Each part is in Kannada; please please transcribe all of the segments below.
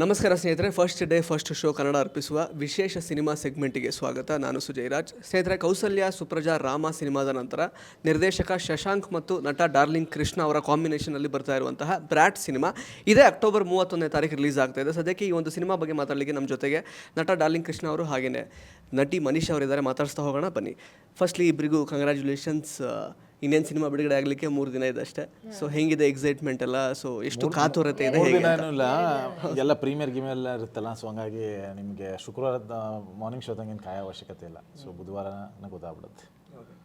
ನಮಸ್ಕಾರ ಸ್ನೇಹಿತರೆ first day first show Kannada ಅರ್ಪಿಸುವ ವಿಶೇಷ ಸಿನಿಮಾ ಸೆಗ್ಮೆಂಟಿಗೆ ಸ್ವಾಗತ. ನಾನು ಸುಜಯರಾಜ್ ಸ್ನೇಹಿತರೆ, ಕೌಸಲ್ಯ, ಸುಪ್ರಜಾ, ರಾಮ ಸಿನಿಮಾದ ನಂತರ ನಿರ್ದೇಶಕ ಶಶಾಂಕ್ ಮತ್ತು ನಟ ಡಾರ್ಲಿಂಗ್ ಕೃಷ್ಣ ಅವರ ಕಾಂಬಿನೇಷನಲ್ಲಿ ಬರ್ತಾ ಇರುವಂತಹ ಬ್ರಾಟ್ ಸಿನಿಮಾ. ಇದೇ ಅಕ್ಟೋಬರ್ ಮೂವತ್ತೊಂದನೇ ತಾರೀಕು ರಿಲೀಸ್ ಆಗ್ತಾ ಇದೆ. ಸದ್ಯಕ್ಕೆ ಈ ಒಂದು ಸಿನಿಮಾ ಬಗ್ಗೆ ಮಾತಾಡಲಿಕ್ಕೆ ನಮ್ಮ ಜೊತೆಗೆ ನಟ ಡಾರ್ಲಿಂಗ್ ಕೃಷ್ಣ ಅವರು ಹಾಗೆಯೇ ನಟಿ ಮನೀಶ್ ಅವರಿದ್ದಾರೆ. ಮಾತಾಡಿಸ್ತಾ ಹೋಗೋಣ, ಬನ್ನಿ. ಫಸ್ಟ್ಲಿ ಇಬ್ಬರಿಗೂ ಕಂಗ್ರ್ಯಾಚುಲೇಷನ್ಸ್ ಇನ್ನೇನು ಸಿನಿಮಾ ಬಿಡುಗಡೆ ಆಗಲಿಕ್ಕೆ ಮೂರು ದಿನ ಇದೆ ಅಷ್ಟೇ. ಸೊ ಹೆಂಗಿದೆ ಎಕ್ಸೈಟ್ಮೆಂಟ್ ಎಲ್ಲ? ಸೊ ಎಷ್ಟು ಕಾತುರತೆ ಇದೆ ಹೇಗೆ ಇಲ್ಲ. ಎಲ್ಲ ಪ್ರೀಮಿಯರ್ ಗಿಮಿಯರ್ ಎಲ್ಲ ಇರುತ್ತಲ್ಲ ಸೊ ಹಂಗಾಗಿ ನಿಮಗೆ ಶುಕ್ರವಾರದ ಮಾರ್ನಿಂಗ್ ಶೋ ತಂಗೇನು ಕಾಯೋ ಅವಶ್ಯಕತೆ ಇಲ್ಲ. ಸೊ ಬುಧವಾರನ ಗೊತ್ತಾಗ್ಬಿಡುತ್ತೆ.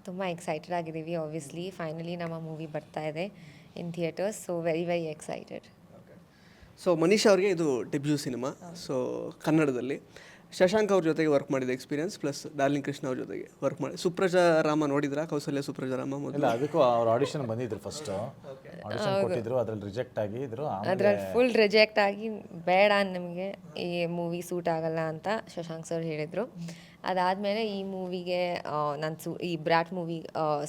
ತುಂಬ ಎಕ್ಸೈಟೆಡ್ ಆಗಿದ್ದೀವಿ ಆಬ್ವಿಯಸ್ಲಿ ಫೈನಲಿ ನಮ್ಮ ಮೂವಿ ಬರ್ತಾ ಇದೆ in theatres so very very excited so Manish ಅವರಿಗೆ ಇದು ಡೆಬ್ಯೂ ಸಿನಿಮಾ ಸೊ ಕನ್ನಡದಲ್ಲಿ. ಶಶಾಂಕ್ ಅವ್ರ ಜೊತೆಗೆ ವರ್ಕ್ ಮಾಡಿದ ಎಕ್ಸ್ಪೀರಿಯನ್ಸ್ ಪ್ಲಸ್ ಡಾರ್ಲಿಂಗ್ ಕೃಷ್ಣ ಅವ್ರ ಜೊತೆಗೆ ವರ್ಕ್ ಮಾಡಿ ಸುಪ್ರಜಾ ರಾಮ ನೋಡಿದ್ರಾ? ಕೌಸಲ್ಯ ಸುಪ್ರಜಾ ರಾಮ ಮೊದಲು? ಇಲ್ಲ ಅದಕ್ಕೂ ಅವ್ರ ಆಡಿಷನ್ ಬಂದಿದ್ರು ಫಸ್ಟ್ ಆಡಿಷನ್ ಕೊಟ್ಟಿದ್ರು ಅದ್ರಲ್ಲಿ ರಿಜೆಕ್ಟ್ ಆಗಿದ್ರು ಆಮೇಲೆ ಅದ್ರಲ್ಲಿ ಫುಲ್ ರಿಜೆಕ್ಟ್ ಆಗಿ ಬೇಡ ನಮಗೆ ಈ ಮೂವಿ ಸೂಟ್ ಆಗಲ್ಲ ಅಂತ ಶಶಾಂಕ್ ಸರ್ ಹೇಳಿದ್ರು. ಅದಾದಮೇಲೆ ಈ ಮೂವಿಗೆ ನಾನು ಸೂ ಈ ಬ್ರಾಟ್ ಮೂವಿ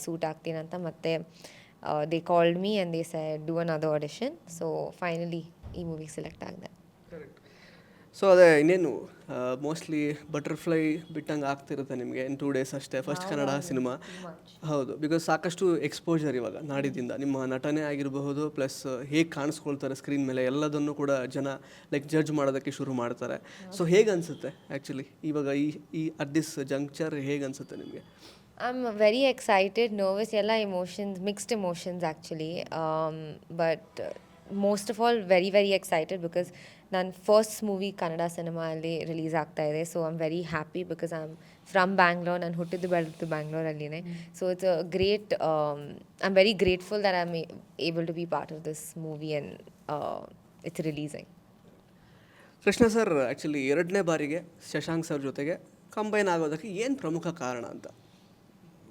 ಸೂಟ್ ಆಗ್ತೀನಿ ಅಂತ ಮತ್ತೆ they called me and they say do another audition so finally ಈ ಮೂವಿಗೆ ಸೆಲೆಕ್ಟ್ ಆಗಿದೆ. ಸೊ ಅದೇ ಇನ್ನೇನು ಮೋಸ್ಟ್ಲಿ ಬಟರ್ಫ್ಲೈ ಬಿಟ್ಟಂಗೆ ಆಗ್ತಿರುತ್ತೆ ನಿಮಗೆ ಇನ್ ಟೂ ಡೇಸ್ ಅಷ್ಟೇ ಫಸ್ಟ್ ಕನ್ನಡ ಸಿನಿಮಾ ಹೌದು ಬಿಕಾಸ್ ಸಾಕಷ್ಟು ಎಕ್ಸ್ಪೋಜರ್ ಇವಾಗ ನಾಡಿದಿಂದ ನಿಮ್ಮ ನಟನೆ ಆಗಿರಬಹುದು ಪ್ಲಸ್ ಹೇಗೆ ಕಾಣಿಸ್ಕೊಳ್ತಾರೆ ಸ್ಕ್ರೀನ್ ಮೇಲೆ ಎಲ್ಲದನ್ನು ಕೂಡ ಜನ ಲೈಕ್ ಜಡ್ಜ್ ಮಾಡೋದಕ್ಕೆ ಶುರು ಮಾಡ್ತಾರೆ. ಸೊ ಹೇಗೆ ಅನಿಸುತ್ತೆ ಆ್ಯಕ್ಚುಲಿ ಇವಾಗ ಈ ಈ ಅಟ್ ದಿಸ್ ಜಂಕ್ಚರ್ ಹೇಗೆ ಅನಿಸುತ್ತೆ ನಿಮಗೆ? I am very excited nervous ಎಲ್ಲ emotions mixed emotions actually but most of all very very excited because ನನ್ನ ಫಸ್ಟ್ ಮೂವಿ ಕನ್ನಡ ಸಿನಿಮಾಲ್ಲಿ ರಿಲೀಸ್ ಆಗ್ತಾ ಇದೆ. So I am very happy because I am from Bangalore ನಾನು ಹುಟ್ಟಿದ್ದು ಬೆಳೆದಿದ್ದು ಬ್ಯಾಂಗ್ಳೂರಲ್ಲಿನೇ so it's a great I am very grateful that I am able to be part of this movie and it's releasing Krishna sir actually ಎರಡನೇ ಬಾರಿಗೆ ಶಶಾಂಕ್ ಸರ್ ಜೊತೆಗೆ ಕಂಬೈನ್ ಆಗೋದಕ್ಕೆ ಏನು ಪ್ರಮುಖ ಕಾರಣ ಅಂತ?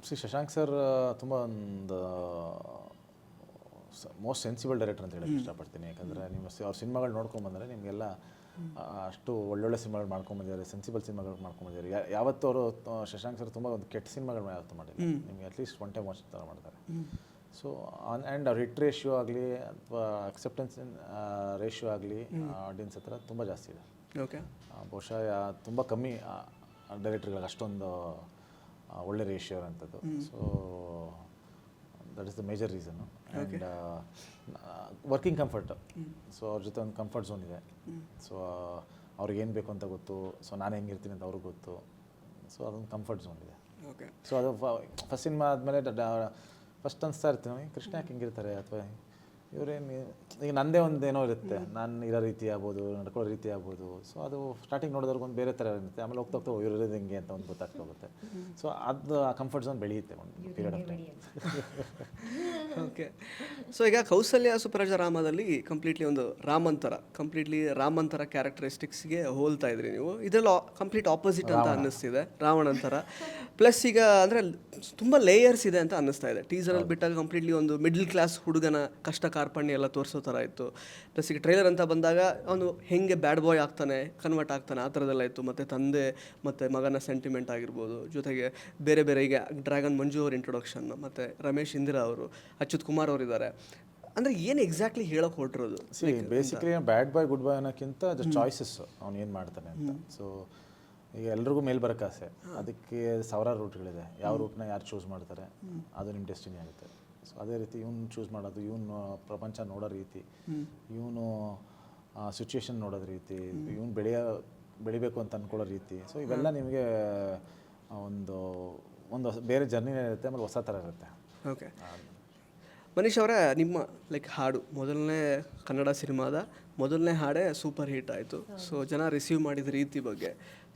ಶ್ರೀ ಶಶಾಂಕ್ ಸರ್ ತುಂಬ ಒಂದು ಮೋಸ್ಟ್ ಸೆನ್ಸಿಬಲ್ ಡೈರೆಕ್ಟರ್ ಅಂತ ಹೇಳಕ್ಕೆ ಇಷ್ಟಪಡ್ತೀನಿ. ಯಾಕಂದರೆ ನಿಮ್ಮ ಅವ್ರ ಸಿನಿಮಾಗಳು ನೋಡ್ಕೊಂಬಂದರೆ ನಿಮಗೆಲ್ಲ ಅಷ್ಟು ಒಳ್ಳೊಳ್ಳೆ ಸಿನಿಮಾಗಳು ಮಾಡ್ಕೊಂಬಂದಿದ್ದಾರೆ ಸೆನ್ಸಿಬಲ್ ಸಿನಿಮಾಗಳು ಮಾಡ್ಕೊಂಬಂದಿದ್ದಾರೆ ಯಾವತ್ತೂ ಅವರು ಶಶಾಂಕ್ ಸರ್ ತುಂಬ ಒಂದು ಕೆಟ್ಟ ಸಿನಿಮಾಗಳು ಯಾವತ್ತು ಮಾಡಿಲ್ಲ ನಿಮಗೆ ಅಟ್ಲೀಸ್ಟ್ ಒನ್ ಟೈಮ್ ವಾಚ್ ಥರ ಮಾಡ್ತಾರೆ. ಸೊ ಆನ್ ಆ್ಯಂಡ್ ಅವ್ರ ಹಿಟ್ ರೇಷಿಯೋ ಆಗಲಿ ಅಥವಾ ಅಕ್ಸೆಪ್ಟೆನ್ಸ್ ರೇಷಿಯೋ ಆಗಲಿ ಆಡಿಯನ್ಸ್ ಹತ್ರ ತುಂಬ ಜಾಸ್ತಿ ಇದೆ. ಓಕೆ ಬಹುಶಃ ತುಂಬ ಕಮ್ಮಿ ಡೈರೆಕ್ಟರ್ಗಳಿಗೆ ಅಷ್ಟೊಂದು ಒಳ್ಳೆ ರೇಷಿಯೋ ಅಂಥದ್ದು so that is the major reason and working comfort so ಅವ್ರ ಜೊತೆ ಒಂದು ಕಂಫರ್ಟ್ ಝೋನ್ ಇದೆ. ಸೊ ಅವ್ರಿಗೆ ಏನು ಬೇಕು ಅಂತ ಗೊತ್ತು. ಸೊ ನಾನು ಹೆಂಗಿರ್ತೀನಿ ಅಂತ ಅವ್ರಿಗೆ ಗೊತ್ತು. ಸೊ ಅದೊಂದು ಕಂಫರ್ಟ್ ಝೋನ್ ಇದೆ. ಓಕೆ ಸೊ ಅದು ಫಸ್ಟ್ ಸಿನಿಮಾ ಆದಮೇಲೆ ಫಸ್ಟ್ ಅನಿಸ್ತಾ ಇರ್ತೀನಿ. ಕೃಷ್ಣ ಯಾಕೆ ಹೆಂಗಿರ್ತಾರೆ ಅಥವಾ ಇವರೇನು ಈಗ ನನ್ನದೇ ಒಂದು ಏನೋ ಇರುತ್ತೆ ನಾನು ಇರೋ ರೀತಿ ಆಗ್ಬೋದು ನಡ್ಕೊಳ್ಳೋ ರೀತಿ ಆಗ್ಬೋದು. ಸೊ ಅದು ಸ್ಟಾರ್ಟಿಂಗ್ ನೋಡೋದ್ರಿಗೆ ಒಂದು ಬೇರೆ ಥರ ಇರುತ್ತೆ ಆಮೇಲೆ ಹೋಗ್ತಾ ಹೋಗ್ತಾ ಇವ್ರು ಇರೋದು ಹೆಂಗೆ ಅಂತ ಒಂದು ಗೊತ್ತಾಗ್ತಾ ಹೋಗುತ್ತೆ ಸೊ ಅದು ಆ ಕಂಫರ್ಟ್ ಝೋನ್ ಬೆಳೆಯುತ್ತೆ ಒಂದು period of time okay so ಈಗ ಕೌಸಲ್ಯ ಸುಪ್ರಜಾ ರಾಮದಲ್ಲಿ ಕಂಪ್ಲೀಟ್ಲಿ ಒಂದು ರಾಮಂತರ ಕಂಪ್ಲೀಟ್ಲಿ ರಾಮಂತರ ಕ್ಯಾರೆಕ್ಟರಿಸ್ಟಿಕ್ಸ್ಗೆ ಹೋಲ್ತಾ ಇದ್ರಿ ನೀವು. ಇದೆಲ್ಲ ಕಂಪ್ಲೀಟ್ ಆಪೋಸಿಟ್ ಅಂತ ಅನ್ನಿಸ್ತಿದೆ ರಾವಣಂತರ. ಪ್ಲಸ್ ಈಗ ಅಂದರೆ ತುಂಬ ಲೇಯರ್ಸ್ ಇದೆ ಅಂತ ಅನ್ನಿಸ್ತಾ ಇದೆ. ಟೀಸರಲ್ಲಿ ಬಿಟ್ಟಾಗ ಕಂಪ್ಲೀಟ್ಲಿ ಒಂದು ಮಿಡ್ಲ್ ಕ್ಲಾಸ್ ಹುಡುಗನ ಕಷ್ಟ ಕಾರ್ಪಣ್ಯ ಎಲ್ಲ ತೋರಿಸೋ ಥರ ಇತ್ತು. ಪ್ಲಸ್ ಈಗ ಟ್ರೈಲರ್ ಅಂತ ಬಂದಾಗ ಅವನು ಹೆಂಗೆ ಬ್ಯಾಡ್ ಬಾಯ್ ಆಗ್ತಾನೆ ಕನ್ವರ್ಟ್ ಆಗ್ತಾನೆ ಆ ಥರದ್ದೆಲ್ಲ ಇತ್ತು. ಮತ್ತು ತಂದೆ ಮತ್ತು ಮಗನ ಸೆಂಟಿಮೆಂಟ್ ಆಗಿರ್ಬೋದು. ಜೊತೆಗೆ ಬೇರೆ ಬೇರೆ ಈಗ ಡ್ರ್ಯಾಗನ್ ಮಂಜು ಅವ್ರ ಇಂಟ್ರೊಡಕ್ಷನ್ ಮತ್ತು ರಮೇಶ್ ಇಂದಿರಾ ಅವರು ಅಚ್ಯುತ್ ಕುಮಾರ್ ಅವರು ಇದ್ದಾರೆ. ಅಂದರೆ ಏನು ಎಕ್ಸಾಕ್ಟ್ಲಿ ಹೇಳೋಕೆ ಹೊರಟಿರೋದು? See basically bad boy good boy ಅನ್ನೋಕ್ಕಿಂತ choices ಅವ್ನು ಏನು ಮಾಡ್ತಾನೆ ಅಂತ. ಸೊ ಈಗ ಎಲ್ರಿಗೂ ಮೇಲ್ ಬರೋಕ್ಕೆ ಆಸೆ ಅದಕ್ಕೆ ಸಾವಿರಾರು ರೂಟ್ಗಳಿದೆ ಯಾವ ರೂಟ್ನ ಯಾರು ಚೂಸ್ ಮಾಡ್ತಾರೆ ಅದು ನಿಮ್ಮ ಡೆಸ್ಟಿನಿ ಆಗುತ್ತೆ. ಸೊ ಅದೇ ರೀತಿ ಇವನು ಚೂಸ್ ಮಾಡೋದು ಇವನು ಪ್ರಪಂಚ ನೋಡೋ ರೀತಿ ಇವನು ಸಿಚುವೇಶನ್ ನೋಡೋದು ರೀತಿ ಇವನು ಬೆಳೆಯೋ ಬೆಳಿಬೇಕು ಅಂತ ಅಂದ್ಕೊಳ್ಳೋ ರೀತಿ. ಸೊ ಇವೆಲ್ಲ ನಿಮಗೆ ಒಂದು ಒಂದು ಬೇರೆ ಜರ್ನಿನೇ ಇರುತ್ತೆ ಆಮೇಲೆ ಹೊಸ ಥರ ಇರುತ್ತೆ. ಓಕೆ ಮನೀಶ್ ಅವರೇ ನಿಮ್ಮ ಲೈಕ್ ಹಾಡು. ಮೊದಲನೇ ಕನ್ನಡ ಸಿನಿಮಾದ ಮೊದಲನೇ ಹಾಡೇ ಸೂಪರ್ ಹಿಟ್ ಆಯಿತು. ಸೊ ಜನ ರಿಸೀವ್ ಮಾಡಿದ ರೀತಿ ಬಗ್ಗೆ.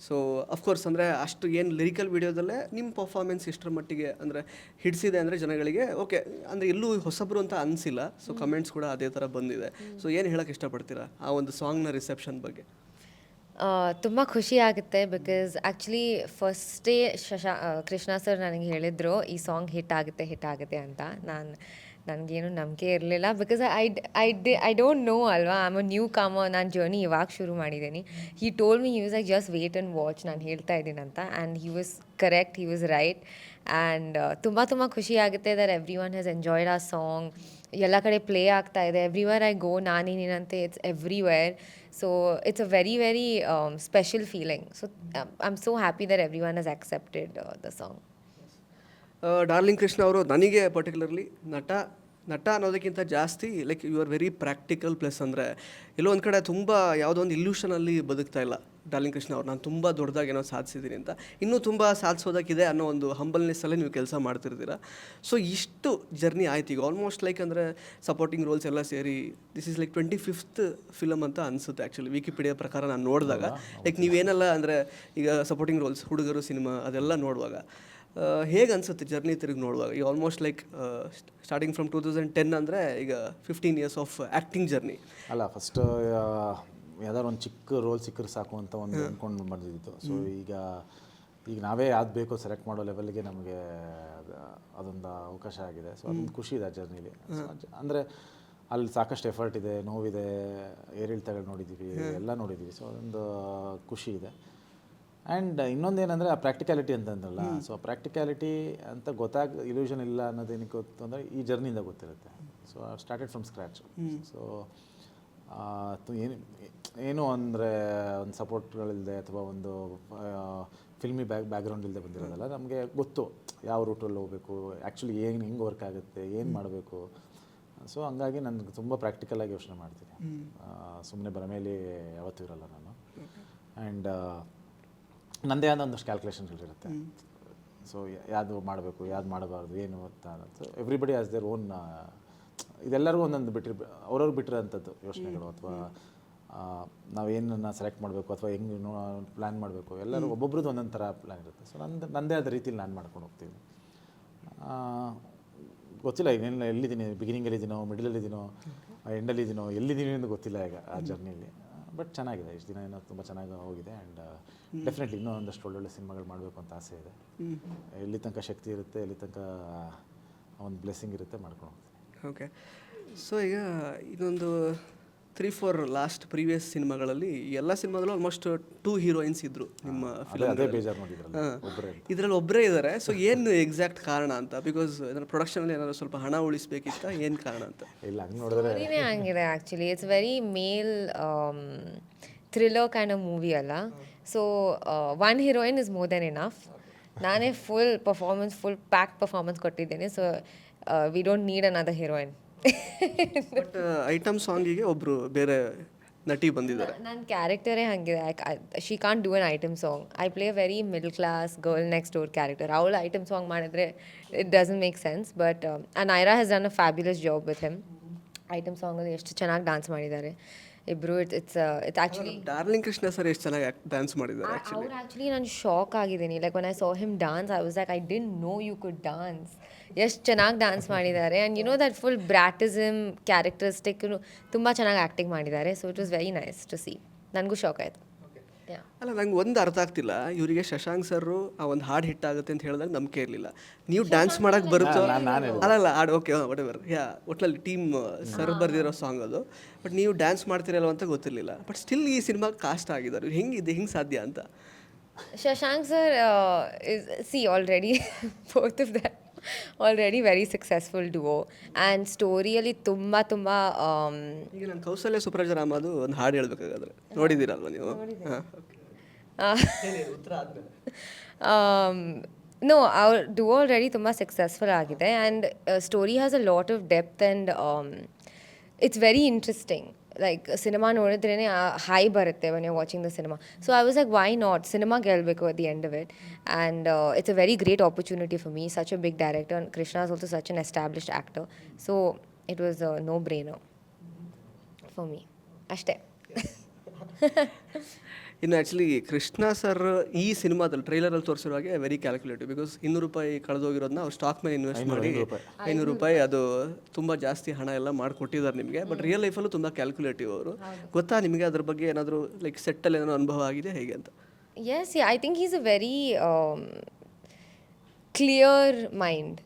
ಸೊ ಅಫ್ಕೋರ್ಸ್ ಅಂದರೆ ಅಷ್ಟು ಏನು ಲಿರಿಕಲ್ ವಿಡಿಯೋದಲ್ಲೇ ನಿಮ್ಮ ಪರ್ಫಾರ್ಮೆನ್ಸ್ ಇಷ್ಟರ ಮಟ್ಟಿಗೆ ಅಂದರೆ ಹಿಡಿಸಿದೆ ಅಂದರೆ ಜನಗಳಿಗೆ ಓಕೆ ಅಂದರೆ ಎಲ್ಲೂ ಹೊಸಬ್ರು ಅಂತ ಅನಿಸಿಲ್ಲ. ಸೊ ಕಮೆಂಟ್ಸ್ ಕೂಡ ಅದೇ ಥರ ಬಂದಿದೆ. ಸೊ ಏನು ಹೇಳೋಕ್ಕೆ ಇಷ್ಟಪಡ್ತೀರಾ ಆ ಒಂದು ಸಾಂಗ್ನ ರಿಸೆಪ್ಷನ್ ಬಗ್ಗೆ? ತುಂಬ ಖುಷಿ ಆಗುತ್ತೆ ಬಿಕಾಸ್ ಆ್ಯಕ್ಚುಲಿ ಫಸ್ಟೇ ಶಶಾ ಕೃಷ್ಣ ಸರ್ ನನಗೆ ಹೇಳಿದರು ಈ ಸಾಂಗ್ ಹಿಟ್ ಆಗುತ್ತೆ ಹಿಟ್ ಆಗುತ್ತೆ ಅಂತ. ನಾನು ನನಗೇನು ನಂಬಿಕೆ ಇರಲಿಲ್ಲ because I I D I don't know ಅಲ್ವಾ? ಆಮ್ ಅ ನ್ಯೂ ಕಾಮ ನಾನು ಜರ್ನಿ ಇವಾಗ ಶುರು ಮಾಡಿದ್ದೀನಿ. He told me use I just wait and watch ನಾನು ಹೇಳ್ತಾ ಇದ್ದೀನಿ ಅಂತ and he was correct he was right and ತುಂಬ ತುಂಬ ಖುಷಿ ಆಗುತ್ತೆ there every one has enjoyed ಆ ಸಾಂಗ್ ಎಲ್ಲ ಕಡೆ ಪ್ಲೇ ಆಗ್ತಾ ಇದೆ. ಎವ್ರಿವೇರ್ ಐ ಗೋ ನಾನೇ ನೀನಂತೆ it's everywhere so it's a very very special feeling so I am so happy there every one has accepted the song Darling Krishna ಅವರು ನನಗೆ ಪರ್ಟಿಕ್ಯುಲರ್ಲಿ ನಟ ನಟ ಅನ್ನೋದಕ್ಕಿಂತ ಜಾಸ್ತಿ like you are very practical plus ಅಂದರೆ ಎಲ್ಲೋ ಒಂದು ಕಡೆ ತುಂಬ ಯಾವುದೋ ಒಂದು ಇಲ್ಯೂಷನಲ್ಲಿ ಬದುಕ್ತಾ ಇಲ್ಲ ಡಾರ್ಲಿಂಗ್ ಕೃಷ್ಣ ಅವ್ರು. ನಾನು ತುಂಬ ದೊಡ್ಡದಾಗಿ ಏನೋ ಸಾಧಿಸಿದ್ದೀನಿ ಅಂತ. ಇನ್ನೂ ತುಂಬ ಸಾಧಿಸೋದಕ್ಕಿದೆ ಅನ್ನೋ ಒಂದು ಹಂಬಲ್ನೆಸ್ಸಲ್ಲೇ ನೀವು ಕೆಲಸ ಮಾಡ್ತಿರ್ತೀರ. ಸೊ ಇಷ್ಟು ಜರ್ನಿ ಆಯ್ತು ಈಗ. ಆಲ್ಮೋಸ್ಟ್ ಲೈಕ್ ಅಂದರೆ ಸಪೋರ್ಟಿಂಗ್ ರೋಲ್ಸ್ ಎಲ್ಲ ಸೇರಿ this is like twenty fifth film ಅಂತ ಅನಿಸುತ್ತೆ ಆ್ಯಕ್ಚುಲಿ ವಿಕಿಪೀಡಿಯಾ ಪ್ರಕಾರ ನಾನು ನೋಡಿದಾಗ. ಲೈಕ್ ನೀವೇನೆಲ್ಲ ಅಂದರೆ ಈಗ ಸಪೋರ್ಟಿಂಗ್ ರೋಲ್ಸ್ ಹುಡುಗರು ಸಿನಿಮಾ ಅದೆಲ್ಲ ನೋಡುವಾಗ. ಹೇಗೆ ಅನಿಸುತ್ತೆ ಜರ್ನಿ ತಿರುಗಿ ನೋಡುವಾಗ? ಈಗ almost like starting from two thousand ten ಅಂದರೆ ಈಗ fifteen years of acting journey ಅಲ್ಲ ಫಸ್ಟ್ ಯಾವ್ದಾದ್ರು ಒಂದು ಚಿಕ್ಕ ರೋಲ್ ಸಿಕ್ಕರೆ ಸಾಕು ಅಂತ ಒಂದು ಅಂದ್ಕೊಂಡು ಬಂದಿದ್ದು. ಸೊ ಈಗ ಈಗ ನಾವೇ ಯಾವ್ದು ಬೇಕೋ ಸೆಲೆಕ್ಟ್ ಮಾಡೋ ಲೆವೆಲ್ಗೆ ನಮಗೆ ಅದೊಂದು ಅವಕಾಶ ಆಗಿದೆ. ಸೊ ಅದೊಂದು ಖುಷಿ ಇದೆ ಆ ಜರ್ನಿಲಿ ಅಂದರೆ ಅಲ್ಲಿ ಸಾಕಷ್ಟು ಎಫರ್ಟ್ ಇದೆ ನೋವಿದೆ ಏರಿಳಿತಗಳು ನೋಡಿದ್ದೀವಿ ಎಲ್ಲ ನೋಡಿದ್ದೀವಿ ಸೊ ಅದೊಂದು ಖುಷಿ ಇದೆ. ಆ್ಯಂಡ್ ಇನ್ನೊಂದೇನೆಂದರೆ ಆ ಪ್ರಾಕ್ಟಿಕ್ಯಾಲಿಟಿ ಅಂತಂದ್ರಲ್ಲ ಸೊ ಪ್ರಾಕ್ಟಿಕ್ಯಾಲಿಟಿ ಅಂತ ಗೊತ್ತಾಗ ಇಲ್ಯೂಷನ್ ಇಲ್ಲ ಅನ್ನೋದೇನಕ್ಕೆ ಗೊತ್ತು ಅಂದರೆ ಈ ಜರ್ನಿಯಿಂದ ಗೊತ್ತಿರುತ್ತೆ. So started from scratch so ಏನು ಏನು ಅಂದರೆ ಒಂದು ಸಪೋರ್ಟ್ಗಳಿಲ್ಲದೆ ಅಥವಾ ಒಂದು ಫಿಲ್ಮಿ ಬ್ಯಾಕ್ ಬ್ಯಾಕ್ಗ್ರೌಂಡ್ ಇಲ್ಲದೆ ಬಂದಿರೋದಲ್ಲ ನಮಗೆ ಗೊತ್ತು ಯಾವ ರೂಟಲ್ಲಿ ಹೋಗಬೇಕು ಆ್ಯಕ್ಚುಲಿ ಏನು ಹೆಂಗೆ ವರ್ಕ್ ಆಗುತ್ತೆ ಏನು ಮಾಡಬೇಕು. ಸೊ ಹಂಗಾಗಿ ನನಗೆ ತುಂಬ ಪ್ರಾಕ್ಟಿಕಲಾಗಿ ಯೋಚನೆ ಮಾಡ್ತೀನಿ. ಸುಮ್ಮನೆ ಬರಮೇಲೆ ಯಾವತ್ತೂ ಇರಲ್ಲ ನಾನು. ಆ್ಯಂಡ್ ನನ್ನದೇ ಆದ ಒಂದಷ್ಟು ಕ್ಯಾಲ್ಕುಲೇಷನ್ಗಳಿರುತ್ತೆ ಸೊ ಯಾವುದು ಮಾಡಬೇಕು ಯಾವ್ದು ಮಾಡಬಾರ್ದು ಏನು ಅಂತ ಅನ್ನೋದು ಎವ್ರಿಬಡಿ ಆಸ್ ದೇರ್ ಓನ್ ಇದೆಲ್ಲರಿಗೂ ಒಂದೊಂದು ಬಿಟ್ಟಿರ್ ಅವ್ರವ್ರು ಬಿಟ್ಟಿರೋಂಥದ್ದು ಯೋಚನೆಗಳು ಅಥವಾ ನಾವೇನನ್ನ ಸೆಲೆಕ್ಟ್ ಮಾಡಬೇಕು ಅಥವಾ ಹೆಂಗೆ ಪ್ಲ್ಯಾನ್ ಮಾಡಬೇಕು ಎಲ್ಲರೂ ಒಬ್ಬೊಬ್ರದ್ದು ಒಂದೊಂದು ಥರ ಪ್ಲ್ಯಾನ್ ಇರುತ್ತೆ. ಸೊ ನಂದು ನನ್ನದೇ ಆದ ರೀತಿಯಲ್ಲಿ ನಾನು ಮಾಡ್ಕೊಂಡು ಹೋಗ್ತೀನಿ. ಗೊತ್ತಿಲ್ಲ ಇನ್ನೇನು ಎಲ್ಲಿದ್ದೀನಿ ಬಿಗಿನಿಂಗಲ್ಲಿದ್ದೀನೋ ಮಿಡಲಲ್ಲಿದ್ದೀನೋ ಎಂಡಲ್ಲಿದ್ದೀನೋ ಎಲ್ಲಿದ್ದೀನಿ ಅಂತ ಗೊತ್ತಿಲ್ಲ ಈಗ ಆ ಜರ್ನಿಲಿ ಬಟ್ ಚೆನ್ನಾಗಿದೆ ಇಷ್ಟು ದಿನ ಏನೋ ತುಂಬ ಚೆನ್ನಾಗಿ ಹೋಗಿದೆ ಆ್ಯಂಡ್ ಡೆಫಿನೆಟ್ಲಿ ಇನ್ನೂ ಒಂದಷ್ಟು ಒಳ್ಳೊಳ್ಳೆ ಸಿನಿಮಾಗಳು ಮಾಡಬೇಕು ಅಂತ ಆಸೆ ಇದೆ. ಎಲ್ಲಿ ತನಕ ಶಕ್ತಿ ಇರುತ್ತೆ ಎಲ್ಲಿ ತನಕ ಒಂದು ಬ್ಲೆಸ್ಸಿಂಗ್ ಇರುತ್ತೆ ಮಾಡ್ಕೊಂಡು ಹೋಗ್ತೀನಿ. ಓಕೆ ಸೊ ಈಗ ಇನ್ನೊಂದು ತ್ರೀ ಫೋರ್ ಲಾಸ್ಟ್ ಪ್ರೀವಿಯಸ್ ಸಿನಿಮಾಗಳಲ್ಲಿ ಎಲ್ಲ ಸಿನಿಮಾದಲ್ಲೂ ಆಲ್ಮೋಸ್ಟ್ ಟೂ ಹೀರೋಯಿನ್ಸ್ ಇದ್ರು ನಿಮ್ಮ ಫಿಲಮ್ ಇದರಲ್ಲಿ ಒಬ್ಬರೇ ಇದ್ದಾರೆ ಸೊ ಏನು ಎಕ್ಸಾಕ್ಟ್ ಕಾರಣ ಅಂತ? ಬಿಕಾಸ್ ಪ್ರೊಡಕ್ಷನ್ ಅಲ್ಲಿ ಏನಾದ್ರು ಸ್ವಲ್ಪ ಹಣ ಉಳಿಸ್ಬೇಕಿತ್ತ ಏನು ಕಾರಣ ಅಂತ? ಇಲ್ಲ ಹಂಗೆ ನೋಡಿದ್ರೆ ಸ್ಟೋರಿನೇ ಹಂಗಿದೆ actually it's very male thriller kind of movie ಅಲ್ಲ. So one heroine is more than enough ನಾನೇ full performance full pack performance ಕೊಟ್ಟಿದ್ದೇನೆ. So we don't need another heroine but item ಸಾಂಗಿಗೆ ಒಬ್ರು ಬೇರೆ ನಟಿ ಬಂದಿದ್ದಾರೆ. ನನ್ನ ಕ್ಯಾರೆಕ್ಟರೇ ಹಂಗಿದೆ. She can't do an item song I play very middle class girl next door character ಅವಳು ಐಟಮ್ ಸಾಂಗ್ ಮಾಡಿದ್ರೆ it doesn't make sense but Nyra has done a fabulous job with him. Item ಸಾಂಗಲ್ಲಿ ಎಷ್ಟು ಚೆನ್ನಾಗಿ ಡಾನ್ಸ್ ಮಾಡಿದ್ದಾರೆ. ಇಬ್ಬರು it it's it's actually Darling Krishna sir ಎಷ್ಟು ಚೆನ್ನಾಗಿ ಡ್ಯಾನ್ಸ್ ಮಾಡಿದ್ದಾರೆ ಅವ್ರು ಆ್ಯಕ್ಚುಲಿ ನಾನು ಶಾಕ್ ಆಗಿದ್ದೀನಿ. Like when I saw him dance I was like I didn't know you could dance ಎಷ್ಟು ಚೆನ್ನಾಗಿ ಡಾನ್ಸ್ ಮಾಡಿದ್ದಾರೆ. And you know that full ಬ್ರ್ಯಾಟಿಸಮ್ characteristic ತುಂಬ ಚೆನ್ನಾಗಿ ಆ್ಯಕ್ಟಿಂಗ್ ಮಾಡಿದ್ದಾರೆ. So it was very nice to see ನನಗೂ ಶಾಕ್ ಆಯಿತು. ಅಲ್ಲ ನಂಗೆ ಒಂದು ಅರ್ಥ ಆಗ್ತಿಲ್ಲ. ಇವರಿಗೆ ಶಶಾಂಕ್ ಸರ್ ಆ ಒಂದು ಹಾಡು ಹಿಟ್ ಆಗುತ್ತೆ ಅಂತ ಹೇಳಿದಾಗ ನಂಬಿಕೆ ಇರಲಿಲ್ಲ. ನೀವು ಡ್ಯಾನ್ಸ್ ಮಾಡಕ್ ಬರುತ್ತೋ? ಅಲ್ಲಲ್ಲ ಹಾಡು ಓಕೆ ವಾಟ್ ಎವರ್ ಯಾ ಒಟ್ನಲ್ಲಿ ಟೀಮ್ ಸರ್ ಬರ್ದಿರೋ ಸಾಂಗ್ ಅದು. ಬಟ್ ನೀವು ಡ್ಯಾನ್ಸ್ ಮಾಡ್ತಿರಲ್ವ ಅಂತ ಗೊತ್ತಿರಲಿಲ್ಲ. ಬಟ್ ಸ್ಟಿಲ್ ಈ ಸಿನಿಮಾ ಕಾಸ್ಟ್ ಆಗಿದ್ದಾರೆ. ಹೆಂಗಿದೆ ಹೆಂಗೆ ಸಾಧ್ಯ ಅಂತ? Shashank sir see already both of both of very successful very and duo. And ಸ್ಟೋರಿಯಲ್ಲಿ ತುಂಬ ತುಂಬ ಈಗ ನಾನು ಕೌಸಲ್ಯ ಸುಪ್ರಜ ಅದು ಒಂದು ಹಾಡು ಹೇಳ್ಬೇಕಾಗಾದ್ರೆ. ನೋಡಿದ್ದೀರಲ್ವ ನೀವು? ನೋ ಅವ್ರ ಡು ಆಲ್ರೆಡಿ ತುಂಬ ಸಕ್ಸಸ್ಫುಲ್ ಆಗಿದೆ. And story has a lot of depth and it's very interesting like cinema ನೋಡಿದ್ರೇ high ಬರುತ್ತೆ when you watching the cinema so I was like why not cinema ಗೆಲ್ಲಬೇಕು at the end of it and it's a very great opportunity for me such a big director and Krishna is also such an established actor so it was no brainer for me ಅಷ್ಟೇ ಇನ್ನು ಆ್ಯಕ್ಚುಲಿ ಕೃಷ್ಣ ಸರ್ ಈ ಸಿನಿಮಾದಲ್ಲಿ ಟ್ರೈಲರಲ್ಲಿ ತೋರಿಸಿರೋ ಹಾಗೆ ವೆರಿ ಕ್ಯಾಲ್ಕುಲೇಟಿವ್ ಬಿಕಾಸ್ ಇನ್ನೂರು ರೂಪಾಯಿ ಕಳೆದೋಗಿರೋದನ್ನ ಅವ್ರು ಸ್ಟಾಕ್ ಮೇಲೆ ಇನ್ವೆಸ್ಟ್ ಮಾಡಿ ಐನೂರು ರೂಪಾಯಿ. ಅದು ತುಂಬ ಜಾಸ್ತಿ ಹಣ ಎಲ್ಲ ಮಾಡಿಕೊಟ್ಟಿದ್ದಾರೆ ನಿಮಗೆ. ಬಟ್ ರಿಯಲ್ ಲೈಫಲ್ಲೂ ತುಂಬ ಕ್ಯಾಲ್ಕುಲೇಟಿವ್ ಅವರು. ಗೊತ್ತಾ ನಿಮಗೆ ಅದ್ರ ಬಗ್ಗೆ ಏನಾದರೂ ಲೈಕ್ ಸೆಟ್ಟಲ್ಲಿ ಏನೋ ಅನುಭವ ಆಗಿದೆ ಹೇಗೆ ಅಂತ? Yes I think is a very clear mind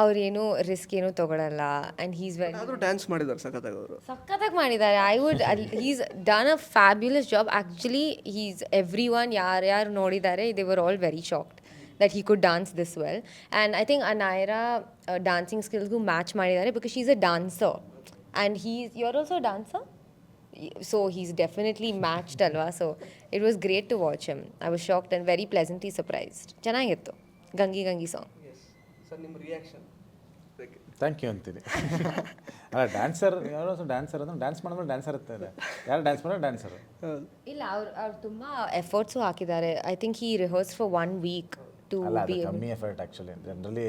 ಅವ್ರೇನು ರಿಸ್ಕ್ ಏನು ತಗೊಳಲ್ಲ ಅಂಡ್ ಹೀಸ್ ವೆರಿ ಡ್ಯಾನ್ಸ್ ಮಾಡಿದ್ದಾರೆ ಸಖತ್ತಾಗಿ ಅವರು. ಸಖತ್ತಾಗಿ ಮಾಡಿದ್ದಾರೆ. I would he's done a fabulous job actually he's everyone ಯಾರ್ಯಾರು ನೋಡಿದ್ದಾರೆ they were all very shocked that he could dance this well and I think ಅನಾಯರಾ dancing ಸ್ಕಿಲ್ಗೂ ಮ್ಯಾಚ್ ಮಾಡಿದ್ದಾರೆ because is a dancer and he's you are also dancer so he is definitely matched ಅಲ್ವಾ? So it was great to watch um I was shocked and very pleasantly surprised ಚೆನ್ನಾಗಿತ್ತು. ಗಂಗಿ ಗಂಗಿ ಸಾಂಗ್ ಸರ್ ನಿಮ್ಮ ರಿಯಾಕ್ಷನ್ ಥ್ಯಾಂಕ್ ಯು ಅಂತೀನಿ. ಅಲ್ಲ ಡ್ಯಾನ್ಸರ್ ಯಾರೋ ಡ್ಯಾನ್ಸರ್ ಅಂದ್ರೆ ಡ್ಯಾನ್ಸ್ ಮಾಡಿದ್ರೆ ಡ್ಯಾನ್ಸರ್ ಇರ್ತಾರೆ ಯಾರು ಡ್ಯಾನ್ಸ್ ಮಾಡಿದ್ರೆ ಡ್ಯಾನ್ಸರ್ ಇಲ್ಲ ಅವ್ರು ಅವ್ರು ತುಂಬ ಎಫರ್ಟ್ಸು ಹಾಕಿದ್ದಾರೆ. I think he rehearse for one week to ಅಲ್ಲ ಅದು ಕಮ್ಮಿ ಎಫರ್ಟ್ ಆ್ಯಕ್ಚುಲಿ ಜನರಲಿ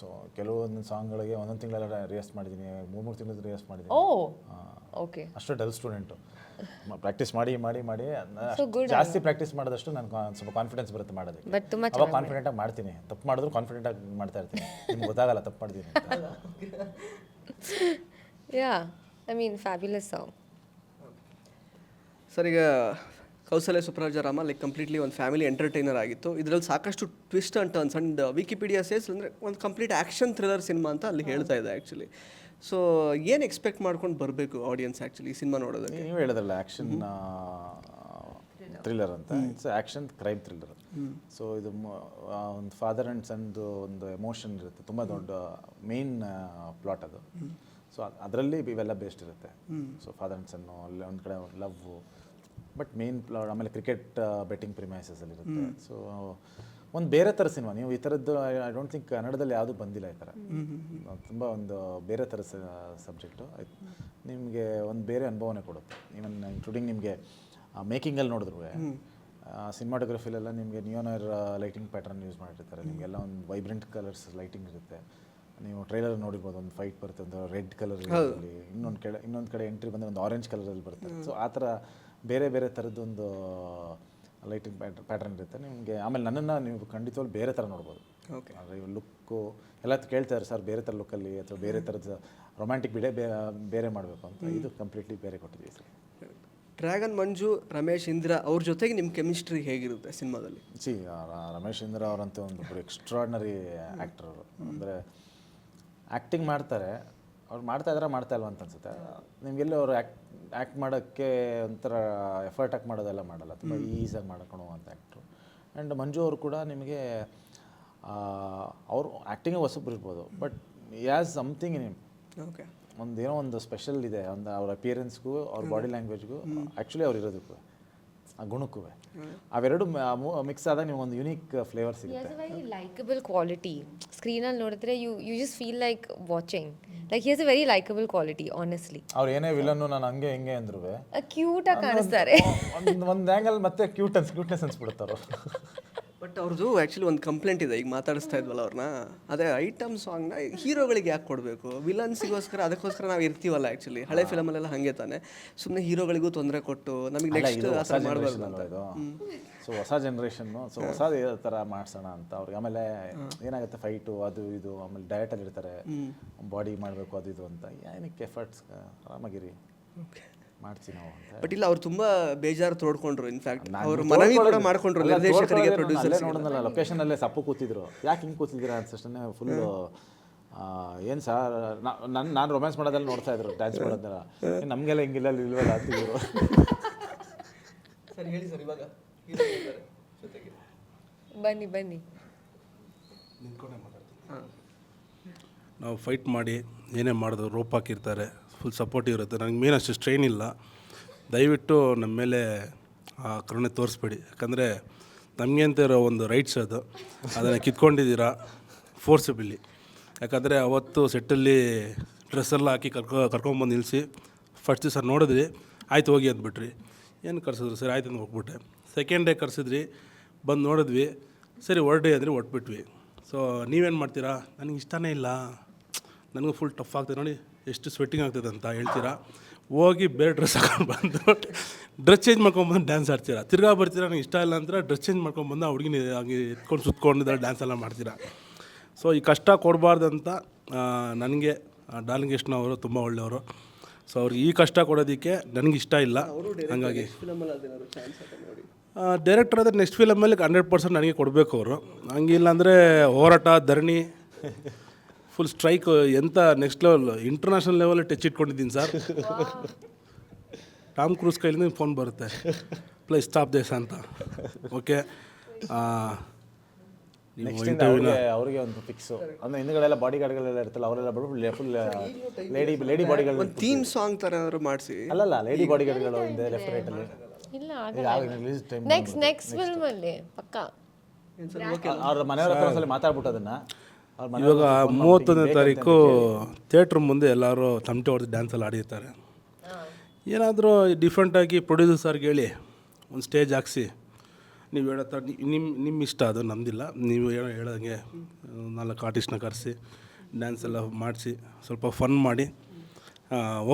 ಸೊ ಕೆಲವೊಂದು ಸಾಂಗ್ಗಳಿಗೆ ಒಂದೊಂದು ತಿಂಗಳೆಲ್ಲ ರಿಹರ್ಸ್ ಮಾಡಿದ್ದೀನಿ ಮೂರು ಮೂರು ತಿಂಗಳು ರಿಹರ್ಸ್ ಮಾಡಿದ್ದೀನಿ ಓ ಓಕೆ ಅಷ್ಟು ಡಲ್ ಸ್ಟೂಡೆಂಟು ಪ್ರಾಕ್ಟೀಸ್ ಮಾಡಿ ಮಾಡಿ ಮಾಡಿ ಜಾಸ್ತಿ ಪ್ರಾಕ್ಟೀಸ್ ಮಾಡಿದಷ್ಟು ನನಗೆ ಸ್ವಲ್ಪ ಕಾನ್ಫಿಡೆನ್ಸ್ ಬರುತ್ತೆ ಮಾಡೋದಕ್ಕೆ. ಬಟ್ ತುಂಬ ಅವಾಗ ಕಾನ್ಫಿಡೆಂಟ್ ಆಗಿ ಮಾಡ್ತೀನಿ. ತಪ್ಪು ಮಾಡಿದ್ರು ಕಾನ್ಫಿಡೆಂಟ್ ಆಗಿ ಮಾಡ್ತಾ ಇರ್ತೀನಿ. ನಿಮ್ಗೆ ಗೊತ್ತಾಗಲ್ಲ ತಪ್ಪು ಮಾಡ್ತೀನಿ ಅಂತ. Yeah I mean fabulous song sir ಈಗ ಕೌಸಲ್ಯ ಸುಪ್ರಾಜಾರಾಮ ಲೈಕ್ ಕಂಪ್ಲೀಟ್ಲಿ ಒಂದು ಫ್ಯಾಮಿಲಿ ಎಂಟರ್ಟೈನರ್ ಆಗಿತ್ತು. ಇದರಲ್ಲಿ ಸಾಕಷ್ಟು twist and turns and Wikipedia says ಅಂದರೆ ಒಂದು ಕಂಪ್ಲೀಟ್ ಆ್ಯಕ್ಷನ್ ಥ್ರಿಲ್ಲರ್ ಸಿನಿಮಾ ಅಂತ ಅಲ್ಲಿ ಹೇಳ್ತಾ ಇದೆ ಆ್ಯಕ್ಚುಲಿ ಸೊ ಏನು ಎಕ್ಸ್ಪೆಕ್ಟ್ ಮಾಡ್ಕೊಂಡು ಬರಬೇಕು ಆಡಿಯನ್ಸ್ ಆ್ಯಕ್ಚುಲಿ ಈ ಸಿನಿಮಾ ನೋಡೋದಕ್ಕೆ? ನೀವು ಹೇಳಿದ್ರಲ್ಲ ಆ್ಯಕ್ಷನ್ ಥ್ರಿಲ್ಲರ್ ಅಂತ. It's action crime thriller so ಇದು ಒಂದು ಫಾದರ್ ಆ್ಯಂಡ್ ಸನ್ದು ಒಂದು ಎಮೋಷನ್ ಇರುತ್ತೆ. ತುಂಬ ದೊಡ್ಡ ಮೇನ್ ಪ್ಲಾಟ್ ಅದು. ಸೊ ಅದರಲ್ಲಿ ಇವೆಲ್ಲ ಬೇಸ್ಡ್ ಇರುತ್ತೆ. ಸೊ ಫಾದರ್ ಆ್ಯಂಡ್ ಸನ್ನು ಅಲ್ಲಿ ಒಂದು ಕಡೆ ಲವ್ ಬಟ್ ಮೇನ್ ಆಮೇಲೆ ಕ್ರಿಕೆಟ್ ಬೆಟ್ಟಿಂಗ್ ಪ್ರಿಮೈಸಸಲ್ಲಿ ಇರುತ್ತೆ. ಸೊ ಒಂದು ಬೇರೆ ಥರ ಸಿನಿಮಾ ನೀವು ಈ ಥರದ್ದು ಐ ಡೋಂಟ್ ಥಿಂಕ್ ಕನ್ನಡದಲ್ಲಿ ಯಾವುದು ಬಂದಿಲ್ಲ ಈ ಥರ ತುಂಬ ಒಂದು ಬೇರೆ ಥರ ಸಬ್ಜೆಕ್ಟು ನಿಮಗೆ ಒಂದು ಬೇರೆ ಅನುಭವನೇ ಕೊಡುತ್ತೆ. ಈವನ್ ಇನ್ಕ್ಲೂಡಿಂಗ್ ನಿಮಗೆ ಮೇಕಿಂಗಲ್ಲಿ ನೋಡಿದ್ರು. ಸಿನಿಮಾಟೋಗ್ರಫಿಲೆಲ್ಲ ನಿಮಗೆ ನಿಯೋನರ್ ಲೈಟಿಂಗ್ ಪ್ಯಾಟರ್ನ್ ಯೂಸ್ ಮಾಡಿರ್ತಾರೆ. ನಿಮಗೆಲ್ಲ ಒಂದು ವೈಬ್ರೆಂಟ್ ಕಲರ್ಸ್ ಲೈಟಿಂಗ್ ಇರುತ್ತೆ. ನೀವು ಟ್ರೈಲರ್ ನೋಡಿರ್ಬೋದು ಒಂದು ಫೈಟ್ ಬರುತ್ತೆ ಒಂದು ರೆಡ್ ಕಲರ್ ಇನ್ನೊಂದು ಕಡೆ ಇನ್ನೊಂದು ಕಡೆ ಎಂಟ್ರಿ ಬಂದರೆ ಒಂದು ಆರೆಂಜ್ ಕಲರಲ್ಲಿ ಬರುತ್ತೆ. ಸೊ ಆ ಥರ ಬೇರೆ ಬೇರೆ ಥರದ್ದೊಂದು ಲೈಟಿಂಗ್ ಪ್ಯಾಟ್ ಪ್ಯಾಟರ್ನ್ ಇರುತ್ತೆ. ನಿಮಗೆ ಆಮೇಲೆ ನನ್ನನ್ನು ನೀವು ಖಂಡಿತವಾಗಿ ಬೇರೆ ಥರ ನೋಡ್ಬೋದು. ಓಕೆ ಅಂದರೆ ಲುಕ್ಕು ಎಲ್ಲ ಕೇಳ್ತಾರೆ ಸರ್ ಬೇರೆ ಥರ ಲುಕ್ಕಲ್ಲಿ ಅಥವಾ ಬೇರೆ ಥರದ ರೊಮ್ಯಾಂಟಿಕ್ ಬಿಡೇ ಬೇರೆ ಮಾಡಬೇಕು ಅಂತ. ಇದು ಕಂಪ್ಲೀಟ್ಲಿ ಬೇರೆ ಕೊಟ್ಟಿದ್ದೀವಿ ಸರ್. ಡ್ರ್ಯಾಗನ್ ಮಂಜು ರಮೇಶ್ ಇಂದ್ರ ಅವ್ರ ಜೊತೆಗೆ ನಿಮ್ಮ ಕೆಮಿಸ್ಟ್ರಿ ಹೇಗಿರುತ್ತೆ ಸಿನಿಮಾದಲ್ಲಿ? ಸಿ ರಮೇಶ್ ಇಂದ್ರ ಅವರಂತೂ ಒಂದು ಎಕ್ಸ್ಟ್ರಾಡ್ನರಿ ಆ್ಯಕ್ಟರ್ ಅವರು. ಅಂದರೆ ಆ್ಯಕ್ಟಿಂಗ್ ಮಾಡ್ತಾರೆ ಅವ್ರು ಮಾಡ್ತಾ ಇದ್ರೆ ಮಾಡ್ತಾ ಇಲ್ವಾ ಅಂತ ಅನ್ಸುತ್ತೆ. ನಿಮಗೆಲ್ಲ ಅವರು ಆ್ಯಕ್ಟ್ ಆ್ಯಕ್ಟ್ ಮಾಡೋಕ್ಕೆ ಒಂಥರ ಎಫರ್ಟ್ ಹಾಕಿ ಮಾಡೋದೆಲ್ಲ ಮಾಡಲ್ಲ. ತುಂಬ ಈಸಿಯಾಗಿ ಮಾಡ್ಕೊಂಡು ಹೋಗುವಂಥ ಆ್ಯಕ್ಟ್ರು ಆ್ಯಂಡ್ ಮಂಜು ಅವರು ಕೂಡ ನಿಮಗೆ ಅವರು ಆ್ಯಕ್ಟಿಂಗೇ ಹೊಸಬ್ರು ಇರ್ಬೋದು. ಬಟ್ ಯಾಸ್ ಸಮಥಿಂಗ್ ನಿಮ್ ಓಕೆ ಒಂದು ಏನೋ ಒಂದು ಸ್ಪೆಷಲ್ ಇದೆ. ಒಂದು ಅವ್ರ ಅಪಿಯರೆನ್ಸ್ಗೂ ಅವ್ರ ಬಾಡಿ ಲ್ಯಾಂಗ್ವೇಜ್ಗೂ ಆ್ಯಕ್ಚುಲಿ ಅವ್ರು ಇರೋದಕ್ಕೂ ಗುಣಕ್ಕೂ ಅವೆರಡು ಮಿಕ್ಸ್ ಆದಾಗ ನಿಮ್ಗೆ ಒಂದು ಯುನೀಕ್ ಫ್ಲೇವರ್ ಸಿಗುತ್ತೆ ಅ ವೆರಿ ಲೈಕಬಲ್ ಕ್ವಾಲಿಟಿ ಸ್ಕ್ರೀನಲ್ಲಿ ನೋಡಿದ್ರೆ you you just feel like watching like here's a very likable quality honestly ಅವ್ರು ಏನೇ ವಿಲನ್ನು ನಾನು ಹಂಗೆ ಹಿಂಗೆ ಅಂದ್ರು ಕ್ಯೂಟಾಗಿ ಕಾಣಿಸ್ತಾರೆ. ಒಂದು ಒಂದು ಆ್ಯಂಗಲ್ ಮತ್ತೆ ಕ್ಯೂಟ್ ಅನ್ಸ್ ಕ್ಯೂಟ್ನೆಸ್ ಅನ್ಸ್ಬಿಡುತ್ತಾರೋ ಬಟ್ ಅವ್ರದ್ದು ಆ್ಯಕ್ಚುಲಿ ಒಂದು ಕಂಪ್ಲೇಂಟ್ ಇದೆ ಈಗ ಮಾತಾಡಿಸ್ತಾ ಇದ್ವಲ್ಲ ಅವ್ರನ್ನ ಅದೇ ಐಟಮ್ ಸಾಂಗ್ನ ಹೀರೋಗಳಿಗೆ ಯಾಕೆ ಕೊಡಬೇಕು? ವಿಲನ್ಸಿಗೋಸ್ಕರ ಅದಕ್ಕೋಸ್ಕರ ನಾವು ಇರ್ತೀವಲ್ಲ ಆ್ಯಕ್ಚುಲಿ ಹಳೆ ಫಿಲಮಲ್ಲೆಲ್ಲ ಹಾಗೆ ತಾನೆ. ಸುಮ್ಮನೆ ಹೀರೋಗಳಿಗೂ ತೊಂದರೆ ಕೊಟ್ಟು ನಮಗೆ ನೆಕ್ಸ್ಟ್ ಮಾಡಬಾರ್ದು ಸೊ ಹೊಸ ಜನ್ರೇಷನ್ನು ಸೊ ಹೊಸ ಥರ ಮಾಡ್ಸೋಣ ಅಂತ ಅವ್ರಿಗೆ. ಆಮೇಲೆ ಏನಾಗುತ್ತೆ ಫೈಟು ಅದು ಇದು ಆಮೇಲೆ ಡಯಟಲ್ಲಿ ಇರ್ತಾರೆ ಬಾಡಿ ಮಾಡಬೇಕು ಅದು ಇದು ಅಂತ. ಏನಕ್ಕೆ ಎಫರ್ಟ್ಸ್ ಆರಾಮಾಗಿರಿ. ಮಾಡ್ತೀವಿ ನಾವು ಅಂತ. ಬಟ್ ಇಲ್ಲ ಅವ್ರು ತುಂಬಾ ಬೇಜಾರು ತೋಡ್ಕೊಂಡ್ರು ಇನ್ಫ್ಯಾಕ್ಟ್ ನಾನು ಅವರು ಮನವಿ ಕೂಡ ಮಾಡ್ಕೊಂಡ್ರು ನಿರ್ದೇಶಕರಿಗೆ ನಾನು ಅಲ್ಲೇ ನೋಡೋದಲ್ಲ ಲೊಕೇಶನ್ ಅಲ್ಲೇ ಸಪ್ಪು ಕೂತಿದ್ರು. ಯಾಕೆ ಹಿಂಗೆ ಕೂತಿದ್ದೀರಾ ಅನ್ಸಷ್ಟೇ ಫುಲ್ಲು ಏನು ಸರ್ ನನ್ನ ನಾನು ರೊಮ್ಯಾನ್ಸ್ ಮಾಡೋದೆಲ್ಲ ನೋಡ್ತಾ ಇದ್ರು ಡ್ಯಾನ್ಸ್ ಮಾಡೋದೆಲ್ಲ. ಏ, ನಮಗೆಲ್ಲ ಹಿಂಗಿಲ್ಲ ಅಲ್ಲಿ ಇಲ್ವಲ್ಲ ಅಂತಿದ್ರು ಸರ್ ಹೇಳಿ ಸರ್ ಇವಾಗ ಜೊತೆಗೆ. ಬನ್ನಿ ಬನ್ನಿ. ನಾವು ಫೈಟ್ ಮಾಡಿ ಏನೇ ಮಾಡಿದ್ರು ರೋಪ್ ಹಾಕಿರ್ತಾರೆ. ಫುಲ್ ಸಪೋರ್ಟ್ ಇರುತ್ತೆ. ನನಗೆ ಮೇನ್ ಅಷ್ಟು ಸ್ಟ್ರೈನ್ ಇಲ್ಲ. ದಯವಿಟ್ಟು ನಮ್ಮ ಮೇಲೆ, ಆ ಕರುಣೆ ತೋರಿಸ್ಬೇಡಿ. ಯಾಕಂದರೆ ನಮಗೆ ಅಂತ ಇರೋ ಒಂದು ರೈಟ್ಸ್ ಅದು. ಅದನ್ನು ಕಿತ್ಕೊಂಡಿದ್ದೀರಾ? ಫೋರ್ಸಿಬಿಲಿ ಯಾಕಂದರೆ ಅವತ್ತು ಸೆಟ್ಟಲ್ಲಿ ಡ್ರೆಸ್ಸೆಲ್ಲ ಹಾಕಿ ಕರ್ಕೊ ಕರ್ಕೊಂಬಂದು ನಿಲ್ಲಿಸಿ ಫಸ್ಟ್ ದಿವಸ ನೋಡಿದ್ರಿ, ಆಯ್ತು ಹೋಗಿ ಅಂದ್ಬಿಟ್ರಿ. ಏನು ಕರ್ಸಿದ್ರು? ಸರಿ, ಆಯ್ತು ಅಂತ ಹೋಗ್ಬಿಟ್ಟೆ. ಸೆಕೆಂಡ್ ಡೇ ಕರ್ಸಿದ್ರಿ, ಬಂದು ನೋಡಿದ್ವಿ. ಸರಿ ಹೊರಡಿ ಅಂದರೆ ಹೊಟ್ಬಿಟ್ವಿ ಸೊ ನೀವೇನು ಮಾಡ್ತೀರಾ? ನನಗೆ ಇಷ್ಟನೇ ಇಲ್ಲ. ನನಗೂ ಫುಲ್ ಟಫ್ ಆಗ್ತದೆ ನೋಡಿ. ಎಷ್ಟು ಸ್ವೆಟ್ಟಿಂಗ್ ಆಗ್ತದೆ ಅಂತ ಹೇಳ್ತೀರಾ? ಹೋಗಿ ಬೇರೆ ಡ್ರೆಸ್ ಹಾಕೊಂಡು ಬಂದು ಡ್ರೆಸ್ ಚೇಂಜ್ ಮಾಡ್ಕೊಂಬಂದು ಡ್ಯಾನ್ಸ್ ಆಡ್ತೀರಾ? ತಿರ್ಗಾ ಬರ್ತೀರಾ? ನನಗೆ ಇಷ್ಟ ಇಲ್ಲ ಅಂದ್ರೆ ಡ್ರೆಸ್ ಚೇಂಜ್ ಮಾಡ್ಕೊಂಬಂದು ಆ ಹುಡುಗಿನ ಹಂಗೆ ಎತ್ಕೊಂಡು ಸುತ್ಕೊಂಡಿದ್ದಾರೆ ಡ್ಯಾನ್ಸ್ ಎಲ್ಲ ಮಾಡ್ತೀರಾ? ಸೊ ಈ ಕಷ್ಟ ಕೊಡಬಾರ್ದಂತ ನನಗೆ ಡಾರ್ಲಿಂಗ್ ಅವರು ತುಂಬ ಒಳ್ಳೆಯವರು. ಸೊ ಅವ್ರಿಗೆ ಈ ಕಷ್ಟ ಕೊಡೋದಕ್ಕೆ ನನಗೆ ಇಷ್ಟ ಇಲ್ಲ. ಹಾಗಾಗಿ ಡೈರೆಕ್ಟರ್ ಆದರೆ ನೆಕ್ಸ್ಟ್ ಫಿಲಮಲ್ಲಿ ಹಂಡ್ರೆಡ್ ಪರ್ಸೆಂಟ್ ನನಗೆ ಕೊಡಬೇಕು ಅವರು. ಹಂಗಿಲ್ಲ ಅಂದರೆ ಹೋರಾಟ ಧರಣಿ ಫುಲ್ ಸ್ಟ್ರೈಕ್ ಎಂಥ next level international level touch ಇಟ್ಕೊಂಡಿದ್ದೀನಿ ಸರ್ ಟಾಮ್ ಕ್ರೂಸ್ ಕೈಲಿಂದ ಫೋನ್ ಬರುತ್ತೆ. ಪ್ಲೇ ಸ್ಟಾಪ್ ದೇಶ ಅಂತ. ಓಕೆ ನೆಕ್ಸ್ಟ್ ಇಂದ ಅವ್ರಿಗೆ ಅವ್ರಿಗೆ ಒಂದು ಫಿಕ್ಸು ಅಂದ್ರೆ ಹಿಂದ್ಗಡೆಲ್ಲ ಬಾಡಿ ಗಾರ್ಡ್ಗಳೆಲ್ಲ ಇರ್ತಲ್ಲ ಅವರೆಲ್ಲ ಬಿಡು ಫುಲ್ ಲೇಡಿ ಲೇಡಿ ಬಾಡಿಗಳು ಒಂದು ಥೀಮ್ ಸಾಂಗ್ ಥರ ಏನಾದ್ರು ಮಾಡಿಸಿ. ಅಲ್ಲಲ್ಲ ಲೇಡಿ ಬಾಡಿ ಗಾರ್ಡ್ಗಳು ಹಿಂದೆ ಲೆಫ್ಟ್ ರೈಟ್ ಅಲ್ಲಿ. ಇಲ್ಲ release time next next film ಅಲ್ಲಿ ಪಕ್ಕ. ಅವ್ರ ಮನೆಯವ್ರ ಹತ್ರ ಒಂದ್ಸಲ ಮಾತಾಡ್ಬಿಟ್ಟು ಅದನ್ನ. ಇವಾಗ ಮೂವತ್ತೊಂದನೇ ತಾರೀಕು ಥಿಯೇಟ್ರ್ ಮುಂದೆ ಎಲ್ಲರೂ ತಮಟೆ ಹೊಡೆದು ಡ್ಯಾನ್ಸಲ್ಲಿ ಆಡಿರ್ತಾರೆ. ಏನಾದರೂ ಡಿಫ್ರೆಂಟಾಗಿ ಪ್ರೊಡ್ಯೂಸರ್ಗೆ ಸರ್ಗೆ ಹೇಳಿ ಒಂದು ಸ್ಟೇಜ್ ಹಾಕ್ಸಿ. ನೀವು ಹೇಳೋ ಥರ ನಿಮ್ಮ ನಿಮ್ಮ ಇಷ್ಟ ಅದು ನಮ್ಮದಿಲ್ಲ ನೀವು ಹೇಳೋ ಹೇಳೋಂಗೆ ನಾಲ್ಕು ಆರ್ಟಿಸ್ಟ್ನ ಕರೆಸಿ ಡ್ಯಾನ್ಸ್ ಎಲ್ಲ ಮಾಡಿಸಿ ಸ್ವಲ್ಪ ಫನ್ ಮಾಡಿ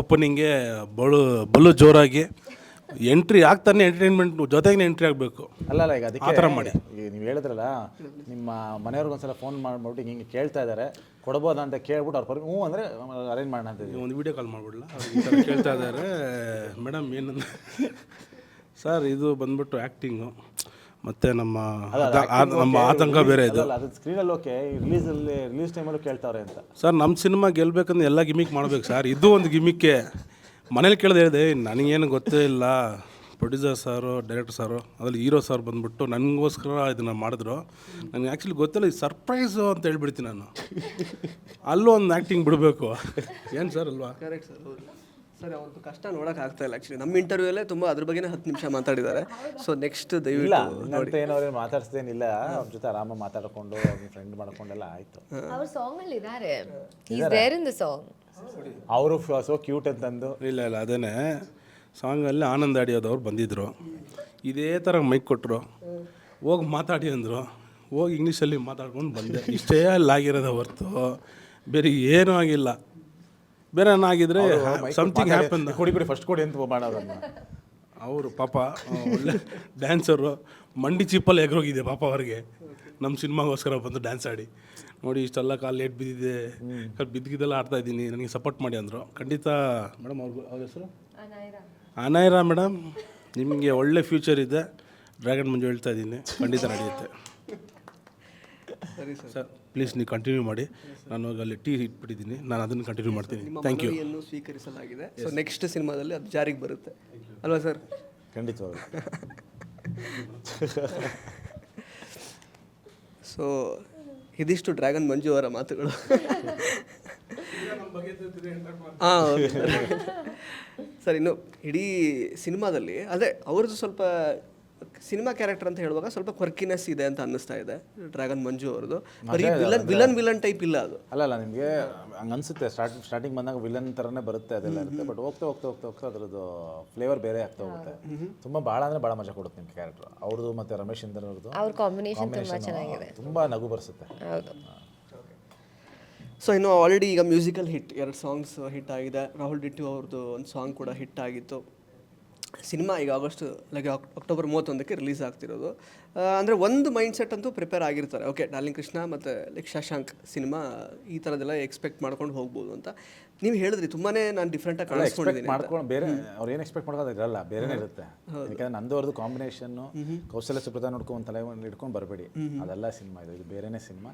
ಓಪನಿಂಗೆ ಬಲು ಬಲು ಜೋರಾಗಿ ಎಂಟ್ರಿ ಆಗ್ತಾನೆ ಎಂಟರ್ಟೈನ್ಮೆಂಟ್ ಜೊತೆಗೆ ಎಂಟ್ರಿ ಆಗಬೇಕು. ಅಲ್ಲ ಅಲ್ಲ ಈಗ ಅದಕ್ಕೆ ಆ ಥರ ಮಾಡಿ. ಈಗ ನೀವು ಹೇಳಿದ್ರಲ್ಲ ನಿಮ್ಮ ಮನೆಯವ್ರಿಗೆ ಒಂದ್ಸಲ ಫೋನ್ ಮಾಡ್ಬಿಟ್ಟು ಹಿಂಗೆ ಕೇಳ್ತಾ ಇದ್ದಾರೆ ಕೊಡ್ಬೋದಾ ಅಂತ ಕೇಳ್ಬಿಟ್ಟು ಅವ್ರ ಹ್ಞೂ ಅಂದರೆ ಅರೇಂಜ್ ಮಾಡೋಣ ಅಂತ ಇದೀವಿ. ಒಂದು ವಿಡಿಯೋ ಕಾಲ್ ಮಾಡ್ಬಿಡ್ಲಾ? ಅವ್ರು ಈ ಥರ ಕೇಳ್ತಾ ಇದ್ದಾರೆ ಮೇಡಮ್ ಏನಂದ ಸರ್ ಇದು ಬಂದ್ಬಿಟ್ಟು ಆ್ಯಕ್ಟಿಂಗು ಮತ್ತು ನಮ್ಮ ಆತ- ಆ- ನಮ್ಮ ಆತಂಕ ಬೇರೆ ಇದು. ಅಲ್ಲ ಅದು ಸ್ಕ್ರೀನಲ್ಲಿ ಓಕೆ ರಿಲೀಸಲ್ಲಿ ರಿಲೀಸ್ ಟೈಮಲ್ಲೂ ಕೇಳ್ತಾವ್ರೆ ಅಂತ. ಸರ್ ನಮ್ಮ ಸಿನಿಮಾ ಗೆಲ್ಬೇಕಂದ್ರೆ ಎಲ್ಲ ಗಿಮಿಕ್ ಮಾಡ್ಬೇಕು ಸರ್. ಇದು ಒಂದು ಗಿಮಿಕ್ಕೆ ಮನೇಲಿ ಕೇಳಿದೆ ಹೇಳಿದೆ ನನಗೇನು ಗೊತ್ತೇ ಇಲ್ಲ. ಪ್ರೊಡ್ಯೂಸರ್ ಸಾರು, ಡೈರೆಕ್ಟರ್ ಸಾರು, ಅದ್ರಲ್ಲಿ ಹೀರೋ ಸರ್ ಬಂದ್ಬಿಟ್ಟು ನನಗೋಸ್ಕರ ಇದನ್ನು ಮಾಡಿದ್ರು. ನನಗೆ ಆ್ಯಕ್ಚುಲಿ ಗೊತ್ತಿಲ್ಲ ಇದು ಸರ್ಪ್ರೈಸು ಅಂತ ಹೇಳ್ಬಿಡ್ತೀನಿ ನಾನು. ಅಲ್ಲೂ ಒಂದು ಆ್ಯಕ್ಟಿಂಗ್ ಬಿಡಬೇಕು. ಏನು ಸರ್ ಅಲ್ವಾ? ಕರೆಕ್ಟ್ ಸರ್ ಸರ್ ಅವ್ರದ್ದು ಕಷ್ಟ ನೋಡಕ್ ಆಗ್ತಾ ಇಲ್ಲ ಆ್ಯಕ್ಚುಲಿ ನಮ್ಮ ಇಂಟರ್ವ್ಯೂಲೇ ತುಂಬ ಅದ್ರ ಬಗ್ಗೆನೇ ಹತ್ತು ನಿಮಿಷ ಮಾತಾಡಿದ್ದಾರೆ. ಸೊ ನೆಕ್ಸ್ಟ್ ಇಲ್ಲ ದಯವಿಟ್ಟು ಏನೋ ಮಾತಾಡ್ಸ್ದೇನಿಲ್ಲ ಅವ್ರ ಜೊತೆ ಆರಾಮ ಮಾತಾಡ್ಕೊಂಡು ಅವ್ರ ಫ್ರೆಂಡ್ ಮಾಡ್ಕೊಂಡೆಲ್ಲ ಆಯ್ತು. ಅವ್ರ ಸಾಂಗ್ ಅಲ್ಲಿ ಇದ್ದಾರೆ is there in the song ಅವರು ಸೊ ಕ್ಯೂಟ್ ಅಂತಂದು. ಇಲ್ಲ ಇಲ್ಲ ಅದೇನೆ ಸಾಂಗಲ್ಲಿ ಆನಂದ್ ಆಡಿಯೋದವ್ರು ಬಂದಿದ್ದರು ಇದೇ ಥರ ಮೈಕ್ ಕೊಟ್ಟರು ಹೋಗಿ ಮಾತಾಡಿ ಅಂದರು. ಹೋಗಿ ಇಂಗ್ಲೀಷಲ್ಲಿ ಮಾತಾಡ್ಕೊಂಡು ಬಂದೆ. ಇಷ್ಟೇ ಅಲ್ಲಿ ಆಗಿರೋದ ಹೊರ್ತು. ಬೇರೆ ಏನೂ ಆಗಿಲ್ಲ. ಬೇರೆ ಏನಾಗಿದ್ರೆ ಸಮಥಿಂಗ್ ಹ್ಯಾಪನ್ ಕೊಡಿ ಬಿಡಿ ಫಸ್ಟ್ ಕೊಡಿ ಅಂತ ಮಾಡೋದನ್ನ. ಅವರು ಪಾಪ ಒಳ್ಳೆ ಡ್ಯಾನ್ಸರು ಮಂಡಿ ಚಿಪ್ಪಲ್ಲಿ ಎಗರೋಗಿದೆ ಪಾಪ ಅವ್ರಿಗೆ. ನಮ್ಮ ಸಿನಿಮಾಗೋಸ್ಕರ ಬಂದು ಡ್ಯಾನ್ಸ್ ಆಡಿ. ನೋಡಿ ಇಷ್ಟೆಲ್ಲ ಕಾಲು ಲೇಟ್ ಬಿದ್ದಿದೆ. ಕಾಲು ಬಿದ್ದಿದ್ದೆಲ್ಲ ಆಡ್ತಾ ಇದ್ದೀನಿ ನನಗೆ ಸಪೋರ್ಟ್ ಮಾಡಿ ಅಂದರು. ಖಂಡಿತ ಮೇಡಮ್ ಅವ್ರಿಗೂ ಅವ್ರ ಹೆಸರು? ಅನಾಯಿರಾ ಮೇಡಮ್ ನಿಮಗೆ ಒಳ್ಳೆ ಫ್ಯೂಚರ್ ಇದೆ. ಡ್ರ್ಯಾಗನ್ ಮಂಜು ಹೇಳ್ತಾ ಇದ್ದೀನಿ ಖಂಡಿತ ನಡೆಯುತ್ತೆ. ಸರಿ ಸರ್. ಸರ್ ಪ್ಲೀಸ್ ನೀವು ಕಂಟಿನ್ಯೂ ಮಾಡಿ. ನಾನು ಅಲ್ಲಿ ಟೀ ಇಟ್ಬಿಟ್ಟಿದ್ದೀನಿ. ನಾನು ಅದನ್ನು ಕಂಟಿನ್ಯೂ ಮಾಡ್ತೀನಿ. ಥ್ಯಾಂಕ್ ಯು ಮನವಿಯನ್ನು ಸ್ವೀಕರಿಸಲಾಗಿದೆ. ಸೊ ನೆಕ್ಸ್ಟ್ ಸಿನಿಮಾದಲ್ಲಿ ಅದು ಜಾರಿಗೆ ಬರುತ್ತೆ. ಅಲ್ವಾ ಸರ್? ಖಂಡಿತ ಸೊ ಇದಿಷ್ಟು ಡ್ರ್ಯಾಗನ್ ಮಂಜು ಅವರ ಮಾತುಗಳು. ಹಾಂ ಸರ್ ಇನ್ನು ಇಡೀ ಸಿನಿಮಾದಲ್ಲಿ ಅದೇ ಅವ್ರದ್ದು ಸ್ವಲ್ಪ ಸಿನಿಮಾ ಕ್ಯಾರೆಕ್ಟರ್ ಅಂತ ಹೇಳುವಾಗ ಸ್ವಲ್ಪ ಕ್ವರ್ಕಿನೆಸ್ ಇದೆ ಅಂತ ಅನ್ನಿಸ್ತಾ ಇದೆ ಡ್ರ್ಯಾಗನ್ ಮಂಜು ಅವ್ರದ್ದು. ಬರೀ ವಿಲನ್ ವಿಲನ್ ವಿಲನ್ ಟೈಪ್ ಇಲ್ಲ ಅದು. ಅಲ್ಲ ಅಲ್ಲ ನಿಮಗೆ ಹಂಗೆ ಅನ್ಸುತ್ತೆ. ಸ್ಟಾರ್ಟ್ ಸ್ಟಾರ್ಟಿಂಗ್ ಬಂದಾಗ ವಿಲನ್ ಥರನೇ ಬರುತ್ತೆ ಅದೆಲ್ಲ ಇರುತ್ತೆ. ಬಟ್ ಹೋಗ್ತಾ ಹೋಗ್ತಾ ಹೋಗ್ತಾ ಹೋಗ್ತಾ ಅದರದ್ದು ಫ್ಲೇವರ್ ಬೇರೆ ಆಗ್ತಾ ಹೋಗುತ್ತೆ. ತುಂಬ ಭಾಳ ಅಂದರೆ ಭಾಳ ಮಜಾ ಕೊಡುತ್ತೆ ನಿಮ್ಗೆ ಕ್ಯಾರೆಕ್ಟರ್ ಅವ್ರದ್ದು ಮತ್ತು ರಮೇಶ್ ಇಂದರ್ ಅವ್ರದ್ದು ಅವ್ರ ಕಾಂಬಿನೇಷನ್ ತುಂಬಾ ಚೆನ್ನಾಗಿದೆ. ತುಂಬ ನಗು ಬರ್ಸುತ್ತೆ. ಹೌದು. ಸೊ ಇನ್ನು ಆಲ್ರೆಡಿ ಈಗ ಮ್ಯೂಸಿಕಲ್ ಹಿಟ್ ಎರಡು ಸಾಂಗ್ಸ್ ಹಿಟ್ ಆಗಿದೆ. ರಾಹುಲ್ ಡಿಟ್ಟು ಅವ್ರದ್ದು ಒಂದು ಸಾಂಗ್ ಕೂಡ ಹಿಟ್ ಆಗಿತ್ತು. ಸಿನಿಮಾ ಈಗ ಆಗಸ್ಟ್ ಲೈಕ್ ಅಕ್ಟೋಬರ್ ಮೂವತ್ತೊಂದಕ್ಕೆ ರಿಲೀಸ್ ಆಗ್ತಿರೋದು. ಅಂದರೆ ಒಂದು ಮೈಂಡ್ ಸೆಟ್ ಅಂತೂ ಪ್ರಿಪೇರ್ ಆಗಿರ್ತಾರೆ. ಓಕೆ ಡಾರ್ಲಿಂಗ್ ಕೃಷ್ಣ ಮತ್ತು ಲೈಕ್ ಶಶಾಂಕ್ ಸಿನಿಮಾ ಈ ಥರದ್ದೆಲ್ಲ ಎಕ್ಸ್ಪೆಕ್ಟ್ ಮಾಡ್ಕೊಂಡು ಹೋಗ್ಬೋದು ಅಂತ. ನೀವು ಹೇಳಿದ್ರಿ ತುಂಬಾ ನಾನು ಡಿಫ್ರೆಂಟಾಗಿ ಆಗಿ ಕಾಣಿಸ್ಕೊಂಡಿದ್ದೀನಿ ಮಾಡ್ಕೊಂಡು ಬೇರೆ ಅವ್ರು ಏನು ಎಕ್ಸ್ಪೆಕ್ಟ್ ಮಾಡೋದು ಇರಲ್ಲ ಬೇರೆನೇ ಇರುತ್ತೆ. ಯಾಕಂದ್ರೆ ನಂದು ಅವ್ರದ್ದು ಕಾಂಬಿನೇಷನ್ನು ಕೌಶಲ್ಯ ಸುಪ್ರತಾ ನೋಡ್ಕೊಂಡು ತಲೆ ಒಂದು ಹಿಡ್ಕೊಂಡು ಬರಬೇಡಿ. ಅದೆಲ್ಲ ಸಿನಿಮಾ ಇದು ಇದು ಬೇರೆನೇ ಸಿನಿಮಾ.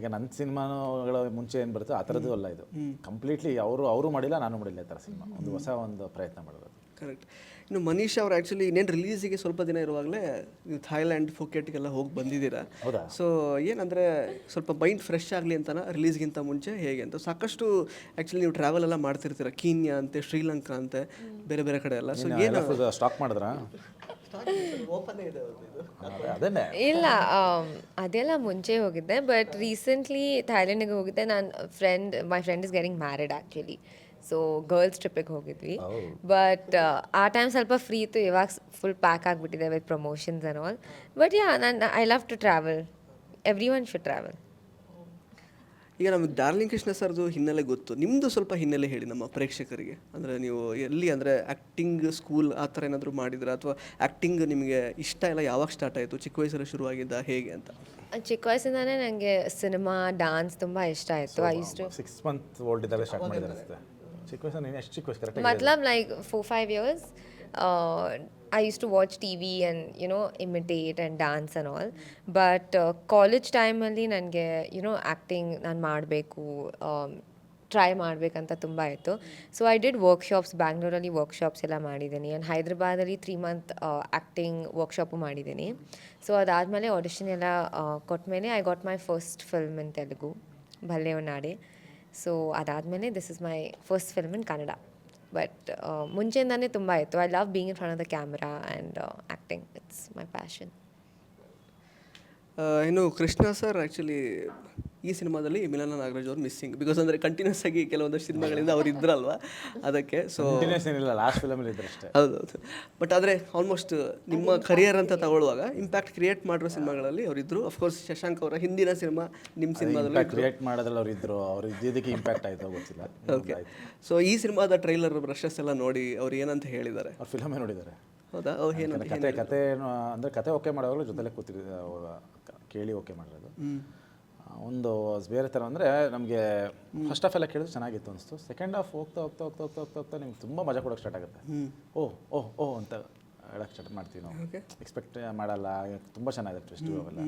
ಈಗ ನನ್ನ ಸಿನಿಮಾಗಳ ಮುಂಚೆ ಏನು ಬರುತ್ತೋ ಆ ಥರದ್ದು ಅಲ್ಲ ಇದು. ಕಂಪ್ಲೀಟ್ಲಿ ಅವರು ಅವರು ಮಾಡಿಲ್ಲ ನಾನು ಮಾಡಿಲ್ಲ ಆ ಥರ ಸಿನಿಮಾ. ಒಂದು ಹೊಸ ಒಂದು ಪ್ರಯತ್ನ ಮಾಡೋದು ಕರೆಕ್ಟ್. ಇನ್ನು ಮನೀಶ್ ಅವರು ಆ್ಯಕ್ಚುಲಿ ಇನ್ನೇನು ರಿಲೀಸಿಗೆ ಸ್ವಲ್ಪ ದಿನ ಇರುವಾಗಲೇ ನೀವು ಥೈಲ್ಯಾಂಡ್ ಫುಕೆಟ್ಗೆಲ್ಲ ಹೋಗಿ ಬಂದಿದ್ದೀರಾ. ಹೌದಾ? ಸೊ ಏನಂದರೆ ಸ್ವಲ್ಪ ಮೈಂಡ್ ಫ್ರೆಶ್ ಆಗಲಿ ಅಂತ ರಿಲೀಸ್ಗಿಂತ ಮುಂಚೆ ಹೇಗೆ ಅಂತ. ಸಾಕಷ್ಟು ಆ್ಯಕ್ಚುಲಿ ನೀವು ಟ್ರಾವೆಲ್ ಎಲ್ಲ ಮಾಡ್ತಿರ್ತೀರ. ಕೀನ್ಯಾ ಅಂತೆ ಶ್ರೀಲಂಕಾ ಅಂತೆ ಬೇರೆ ಬೇರೆ ಕಡೆ ಎಲ್ಲ. ಸೊ ಏನು ಸ್ಟಾಕ್ ಮಾಡಿದ್ರ? ಅದೇನೆ ಇಲ್ಲ ಅದೆಲ್ಲ ಮುಂಚೆ ಹೋಗಿದ್ದೆ ಬಟ್ ರೀಸೆಂಟ್ಲಿ ಥೈಲ್ಯಾಂಡಿಗೆ ಹೋಗಿದ್ದೆ. ನಾನು friend my friend is getting married actually so girls ಟ್ರಿಪ್ಪಿಗೆ ಹೋಗಿದ್ವಿ. ಬಟ್ ಆ ಟೈಮ್ ಸ್ವಲ್ಪ ಫ್ರೀ ಇತ್ತು. ಇವಾಗ ಫುಲ್ ಪ್ಯಾಕ್ ಆಗಿಬಿಟ್ಟಿದೆ with promotions and all but yeah ನಾನು I love to travel everyone should travel ಈಗ ನಮಗೆ ಡಾರ್ಲಿಂಗ್ ಕೃಷ್ಣ ಸರ್ದು ಹಿನ್ನೆಲೆ ಗೊತ್ತು. ನಿಮ್ಮದು ಸ್ವಲ್ಪ ಹಿನ್ನೆಲೆ ಹೇಳಿ ನಮ್ಮ ಪ್ರೇಕ್ಷಕರಿಗೆ. ಅಂದರೆ ನೀವು ಎಲ್ಲಿ ಅಂದರೆ ಆ್ಯಕ್ಟಿಂಗ್ ಸ್ಕೂಲ್ ಆ ಥರ ಏನಾದರೂ ಮಾಡಿದ್ರಾ? ಅಥವಾ ಆ್ಯಕ್ಟಿಂಗ್ ನಿಮಗೆ ಇಷ್ಟ ಇಲ್ಲ? ಯಾವಾಗ ಸ್ಟಾರ್ಟ್ ಆಯಿತು? ಚಿಕ್ಕ ವಯಸ್ಸಲ್ಲಿ ಶುರುವಾಗಿದ್ದ? ಹೇಗೆ ಅಂತ? ಚಿಕ್ಕ ವಯಸ್ಸಿಂದಾನೇ ನನಗೆ ಸಿನಿಮಾ ಡಾನ್ಸ್ ತುಂಬ ಇಷ್ಟ ಆಯಿತು. ಐ ಇಷ್ಟು ಸಿಕ್ಸ್ ಮಂತ್ ಓಲ್ಡ್ ಇದ್ದಾಗ ಸ್ಟಾರ್ಟ್ ಮಾಡಿದ್ದಾರೆ ಅಷ್ಟೇ. ಚಿಕ್ಕ ವಯಸ್ಸು ನೀನು ಎಷ್ಟು ಚಿಕ್ಕ ವಯಸ್ಸು correct Matlab, like four five years, uh, I used to watch TV and you know imitate and dance all. But uh, college time ಅಲ್ಲಿ ನನಗೆ ಯು ನೋ ಆ್ಯಕ್ಟಿಂಗ್ ನಾನು ಮಾಡಬೇಕು ಟ್ರೈ um, ಮಾಡಬೇಕಂತ ತುಂಬ ಇತ್ತು. ಸೊ ಐ ಡಿಡ್ ವರ್ಕ್ಶಾಪ್ಸ್ ಬ್ಯಾಂಗ್ಳೂರಲ್ಲಿ ವರ್ಕ್ಶಾಪ್ಸ್ ಎಲ್ಲ ಮಾಡಿದ್ದೀನಿ. ಆ್ಯಂಡ್ ಹೈದ್ರಾಬಾದಲ್ಲಿ ತ್ರೀ ಮಂತ್ ಆ್ಯಕ್ಟಿಂಗ್ ವರ್ಕ್ಶಾಪು ಮಾಡಿದ್ದೀನಿ. ಸೊ ಅದಾದಮೇಲೆ ಆಡಿಷನ್ ಎಲ್ಲ ಕೊಟ್ಟಮೇಲೆ I got my first film in Telugu Bhalle Naade so ಅದಾದಮೇಲೆ this is my first film in Kannada but ಮುಂಚೆಯಿಂದಾನೇ ತುಂಬ ಇತ್ತು I love being in front of the camera and acting it's my passion ಆ, ಇನ್ನು ಕೃಷ್ಣ ಸರ್ ಆ್ಯಕ್ಚುಲಿ ಈ ಸಿನಿಮಾದಲ್ಲಿ ಮಿಲನ ನಾಗರಾಜ್ ಅವ್ರು ಮಿಸ್ಸಿಂಗ್ ಬಿಕಾಸ್ ಅಂದರೆ ಕಂಟಿನ್ಯೂಸ್ ಆಗಿ ಕೆಲವೊಂದು ಸಿನಿಮಾಗಳಿಂದ ಅವ್ರು ಇದ್ರಲ್ವಾ? ಅದಕ್ಕೆ ಸೊ ಏನಿಲ್ಲ ಲಾಸ್ಟ್ ಫಿಲಮಲ್ಲಿ ಇದ್ರೆ ಅಷ್ಟೇ. ಹೌದು ಬಟ್ ಆದರೆ ಆಲ್ಮೋಸ್ಟ್ ನಿಮ್ಮ ಕರಿಯರ್ ಅಂತ ತಗೊಳ್ಳುವಾಗ ಇಂಪ್ಯಾಕ್ಟ್ ಕ್ರಿಯೇಟ್ ಮಾಡಿರೋ ಸಿನಿಮಾಗಳಲ್ಲಿ ಅವರಿದ್ದರು ಅಫ್ಕೋರ್ಸ್ ಶಶಾಂಕ್ ಅವರ ಹಿಂದಿನ ಸಿನಿಮಾ ನಿಮ್ಮ ಸಿನಿಮಾದಲ್ಲಿ ಕ್ರಿಯೇಟ್ ಮಾಡೋದ್ರಲ್ಲಿ ಅವ್ರು ಇದ್ರು. ಅವ್ರು ಇದ್ದಿದ್ದಕ್ಕೆ ಇಂಪ್ಯಾಕ್ಟ್ ಆಯಿತು ಗೊತ್ತಿಲ್ಲ. ಓಕೆ ಸೊ ಈ ಸಿನಿಮಾದ ಟ್ರೈಲರ್ ಬ್ರಷಸ್ ಎಲ್ಲ ನೋಡಿ ಅವ್ರು ಏನಂತ ಹೇಳಿದ್ದಾರೆ? ಅವ್ರು ಫಿಲಮೇ ನೋಡಿದ್ದಾರೆ. ಹೌದಾ? ಅವ್ರು ಏನು ಕತೆ ಕತೆ ಅಂದರೆ ಕತೆ ಓಕೆ ಮಾಡೋವಾಗಲೂ ಜೊತೆಲೆ ಕೂತಿದ್ದೆ ಕೇಳಿ ಓಕೆ ಮಾಡಿರೋದು. ಒಂದು ಬೇರೆ ಥರ ಅಂದರೆ ನಮಗೆ ಫಸ್ಟ್ ಆಫ್ ಎಲ್ಲ ಕೇಳಿದ್ರೆ ಚೆನ್ನಾಗಿತ್ತು ಅನಿಸ್ತು. ಸೆಕೆಂಡ್ ಹಾಫ್ ಹೋಗ್ತಾ ಹೋಗ್ತಾ ಹೋಗ್ತಾ ಹೋಗ್ತಾ ಹೋಗ್ತಾ ಹೋಗ್ತಾ ನಿಮ್ಗೆ ತುಂಬ ಮಜಾ ಕೊಡೋಕೆ ಸ್ಟಾರ್ಟ್ ಆಗುತ್ತೆ. ಓ ಓ ಓ ಅಂತ ಹೇಳಕ್ಕೆ ಸ್ಟಾರ್ಟ್ ಮಾಡ್ತೀವಿ ನಾವು. ಎಕ್ಸ್ಪೆಕ್ಟ್ ಮಾಡಲ್ಲ ತುಂಬ ಚೆನ್ನಾಗಿದೆ ಟ್ವಿಸ್ಟು ಅವೆಲ್ಲ.